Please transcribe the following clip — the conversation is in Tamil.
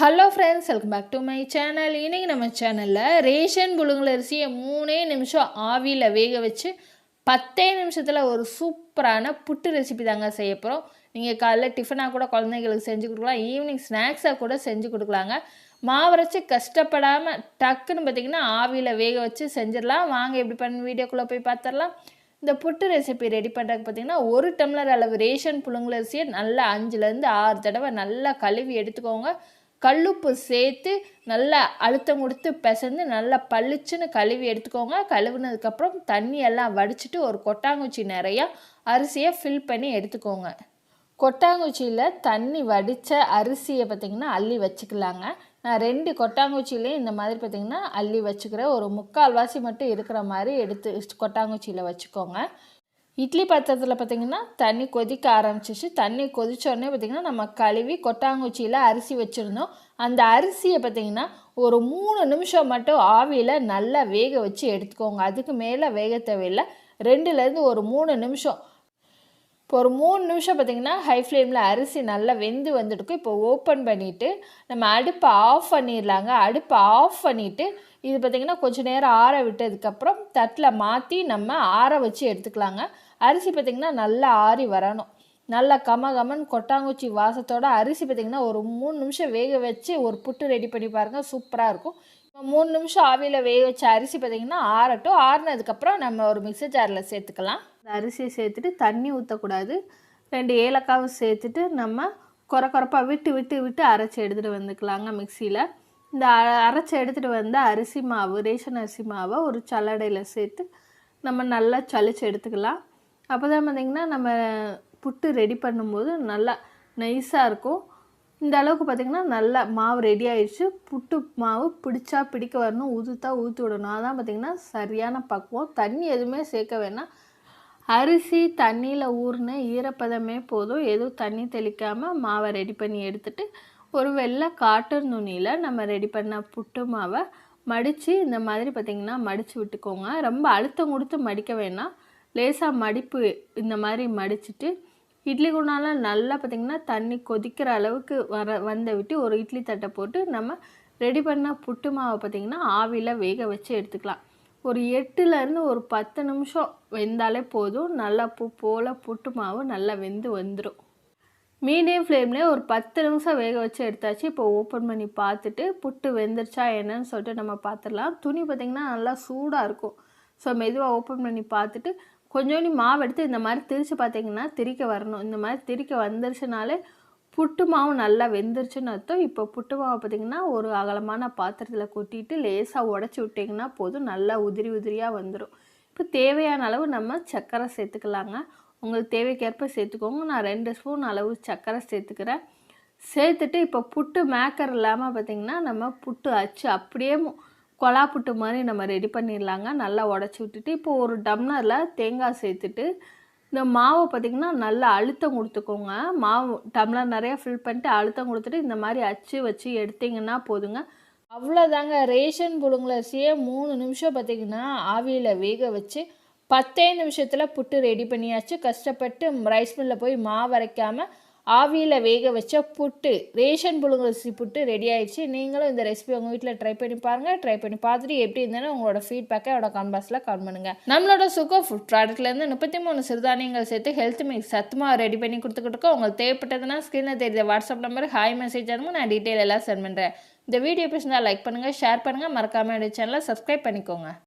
Hello friends welcome back to my channel இன்றைக்கி நம்ம சேனலில் ரேஷன் புழுங்கல் அரிசியை மூணே நிமிஷம் ஆவியில் வேக வச்சு பத்தே நிமிஷத்தில் ஒரு சூப்பரான புட்டு ரெசிபி தாங்க செய்ய போகிறோம் நீங்கள் காலைல டிஃபனாக கூட குழந்தைங்களுக்கு செஞ்சு கொடுக்கலாம். ஈவினிங் ஸ்நாக்ஸாக கூட செஞ்சு கொடுக்கலாங்க. மாவரைச்சி கஷ்டப்படாமல் டக்குன்னு பார்த்தீங்கன்னா ஆவியில் வேக வச்சு செஞ்சிடலாம். வாங்க எப்படி பண்ணி வீடியோக்குள்ளே போய் பார்த்துடலாம் இந்த புட்டு ரெசிபி ரெடி பண்ணுறதுக்கு பார்த்தீங்கன்னா ஒரு டம்ளர் அளவு ரேஷன் புழுங்கல் அரிசியை நல்லா அஞ்சுலேருந்து ஆறு தடவை நல்லா கழுவி எடுத்துக்கோங்க. கல்லுப்பு சேர்த்து நல்லா அழுத்தம் கொடுத்து பிசைந்து நல்லா பளிச்சுன்னு கழுவி எடுத்துக்கோங்க. கழுவுனதுக்கப்புறம் தண்ணியெல்லாம் வடிச்சிட்டு ஒரு கொட்டாங்குச்சி நிறையா அரிசியை ஃபில் பண்ணி எடுத்துக்கோங்க. கொட்டாங்குச்சியில் தண்ணி வடித்த அரிசியை பார்த்திங்கன்னா அள்ளி வச்சுக்கலாங்க. நான் ரெண்டு கொட்டாங்குச்சியிலையும் இந்த மாதிரி பார்த்திங்கன்னா அள்ளி வச்சுக்கிறேன். ஒரு முக்கால்வாசி மட்டும் இருக்கிற மாதிரி எடுத்து கொட்டாங்குச்சியில் வச்சுக்கோங்க. இட்லி பாத்திரத்தில் பார்த்திங்கன்னா தண்ணி கொதிக்க ஆரம்பிச்சிச்சு தண்ணி கொதிச்சோடனே பார்த்திங்கன்னா நம்ம கழுவி கொட்டாங்குச்சியில் அரிசி வச்சுருந்தோம். அந்த அரிசியை பார்த்திங்கன்னா ஒரு மூணு நிமிஷம் மட்டும் ஆவியில் நல்லா வேக வச்சு எடுத்துக்கோங்க. அதுக்கு மேலே வேக தேவையில்லை. ரெண்டுலேருந்து ஒரு மூணு நிமிஷம். இப்போ ஒரு மூணு நிமிஷம் பார்த்திங்கன்னா ஹை ஃப்ளேமில் அரிசி நல்லா வெந்து வந்துட்டுக்கும் இப்போ ஓப்பன் பண்ணிவிட்டு நம்ம அடுப்பை ஆஃப் பண்ணிடலாங்க. அடுப்பை ஆஃப் பண்ணிவிட்டு இது பார்த்திங்கன்னா கொஞ்சம் நேரம் ஆற விட்டதுக்கப்புறம் தட்டில் மாற்றி நம்ம ஆற வச்சு எடுத்துக்கலாங்க. அரிசி பார்த்திங்கன்னா நல்லா ஆறி வரணும். நல்லா கம கமன் கொட்டாங்குச்சி வாசத்தோட அரிசி பார்த்திங்கன்னா ஒரு மூணு நிமிஷம் வேக வச்சு ஒரு புட்டு ரெடி பண்ணி பாருங்கள் சூப்பராக இருக்கும். இப்போ மூணு நிமிஷம் ஆவியில் வேக வச்ச அரிசி பார்த்திங்கன்னா ஆறட்டும். ஆறினதுக்கப்புறம் நம்ம ஒரு மிக்சர் ஜாரில் சேர்த்துக்கலாம். இந்த அரிசியை சேர்த்துட்டு தண்ணி ஊற்றக்கூடாது ரெண்டு ஏலக்காவும் சேர்த்துட்டு நம்ம குறை குறைப்பாக விட்டு விட்டு விட்டு அரைச்சி எடுத்துகிட்டு வந்துக்கலாங்க மிக்சியில் இந்த அரைச்சி எடுத்துகிட்டு வந்து அரிசி மாவு ரேஷன் அரிசி மாவை ஒரு சல்லடையில் சேர்த்து நம்ம நல்லா சளிச்சு எடுத்துக்கலாம். அப்போ தான் பார்த்திங்கன்னா நம்ம புட்டு ரெடி பண்ணும்போது நல்லா நைஸாக இருக்கும். இந்த அளவுக்கு பார்த்திங்கன்னா நல்லா மாவு ரெடி ஆயிடுச்சு. புட்டு மாவு பிடிச்சா பிடிக்க வரணும் ஊற்றுத்தா ஊற்றி விடணும். அதான் பார்த்திங்கன்னா சரியான பக்குவம். தண்ணி எதுவுமே சேர்க்க வேணாம். அரிசி தண்ணியில் ஊறின ஈரப்பதமே போதும். எதுவும் தண்ணி தெளிக்காமல் மாவை ரெடி பண்ணி எடுத்துகிட்டு ஒரு வெள்ளை காட்டன் நுனியில் நம்ம ரெடி பண்ண புட்டு மாவை மடித்து இந்த மாதிரி பார்த்திங்கன்னா மடித்து விட்டுக்கோங்க. ரொம்ப அழுத்தம் கொடுத்து மடிக்க வேணாம். லேசாக மடிப்பு இந்த மாதிரி மடிச்சுட்டு இட்லி குண்டால நல்லா பார்த்திங்கன்னா தண்ணி கொதிக்கிற அளவுக்கு வர வந்த விட்டு ஒரு இட்லி தட்டை போட்டு நம்ம ரெடி பண்ண புட்டு மாவை பார்த்திங்கன்னா ஆவியில் வேக வச்சு எடுத்துக்கலாம். ஒரு எட்டுலேருந்து ஒரு பத்து நிமிஷம் வெந்தாலே போதும். நல்லா பூ போல் புட்டு மாவு நல்லா வெந்து வந்துடும் மீடியம் ஃப்ளேம்லேயே ஒரு பத்து நிமிஷம் வேக வச்சு எடுத்தாச்சு. இப்போ ஓப்பன் பண்ணி பார்த்துட்டு புட்டு வெந்துருச்சா என்னன்னு சொல்லிட்டு நம்ம பார்த்துடலாம். துணி பார்த்திங்கன்னா நல்லா சூடாக இருக்கும். ஸோ மெதுவாக ஓப்பன் பண்ணி பார்த்துட்டு கொஞ்சோண்டி மாவு எடுத்து இந்த மாதிரி திரித்து பார்த்தீங்கன்னா திரிக்க வரணும். இந்த மாதிரி திரிக்க வந்துருச்சுனாலே புட்டு மாவு நல்லா வெந்துருச்சுன்னு அர்த்தம். இப்போ புட்டு மாவு பார்த்திங்கன்னா ஒரு அகலமான பாத்திரத்தில் கொட்டிட்டு லேசாக உடச்சி விட்டிங்கன்னா போதும். நல்லா உதிரி உதிரியாக வந்துடும் இப்போ தேவையான அளவு நம்ம சர்க்கரை சேர்த்துக்கலாங்க. உங்களுக்கு தேவைக்கேற்ப சேர்த்துக்கோங்க. நான் ரெண்டு ஸ்பூன் அளவு சர்க்கரை சேர்த்துக்கிறேன். சேர்த்துட்டு இப்போ புட்டு மேக்கர் இல்லாமல் பார்த்திங்கன்னா நம்ம புட்டு அச்சு அப்படியே கொலா புட்டு மாதிரி நம்ம ரெடி பண்ணிடலாங்க. நல்லா உடச்சி விட்டுட்டு இப்போ ஒரு டம்ளரில் தேங்காய் சேர்த்துட்டு இந்த மாவை பார்த்திங்கன்னா நல்லா அழுத்தம் கொடுத்துக்கோங்க. மாவு டம்ளர் நிறையா ஃபில் பண்ணிட்டு அழுத்தம் கொடுத்துட்டு இந்த மாதிரி அச்சு வச்சு எடுத்திங்கன்னா போதுங்க. அவ்வளோதாங்க ரேஷன் புழுங்கல் அரிசியை மூணு நிமிஷம் பார்த்திங்கன்னா ஆவியில் வேக வச்சு பத்தே நிமிஷத்தில் புட்டு ரெடி பண்ணியாச்சு. கஷ்டப்பட்டு ரைஸ் மில்லில் போய் மாவு அரைக்காமல் ஆவியில் வேக வச்ச புட்டு ரேஷன் புழுங்கரிசி புட்டு ரெடி ஆயிடுச்சு. நீங்களும் இந்த ரெசிபி உங்கள் வீட்டில் ட்ரை பண்ணி பாருங்கள் ட்ரை பண்ணி பார்த்துட்டு எப்படி இருந்தாலும் உங்களோட ஃபீட்பேக்கை என்னோட கான்பாஸில் கமெண்ட் பண்ணுங்கள் நம்மளோட சுகோ ஃபுட் ப்ராடக்ட்லேருந்து முப்பத்தி மூணு சிறுதானியங்கள் சேர்த்து ஹெல்த் மிக்ஸ் சத்துமாக ரெடி பண்ணி கொடுத்துக்கிட்டு இருக்கோம். உங்களுக்கு தேவைப்பட்டதுன்னா ஸ்க்ரீனில் தெரிஞ்ச வாட்ஸ்அப் நம்பர் ஹாய் மெசேஜ் அனுங்க நான் டீட்டெயில் எல்லாம் சென்ட் பண்ணுறேன் இந்த வீடியோ பிடிச்சிருந்தா லைக் பண்ணுங்கள் ஷேர் பண்ணுங்கள் மறக்காமல் என்னோட சேனலை சப்ஸ்கிரைப் பண்ணிக்கோங்க.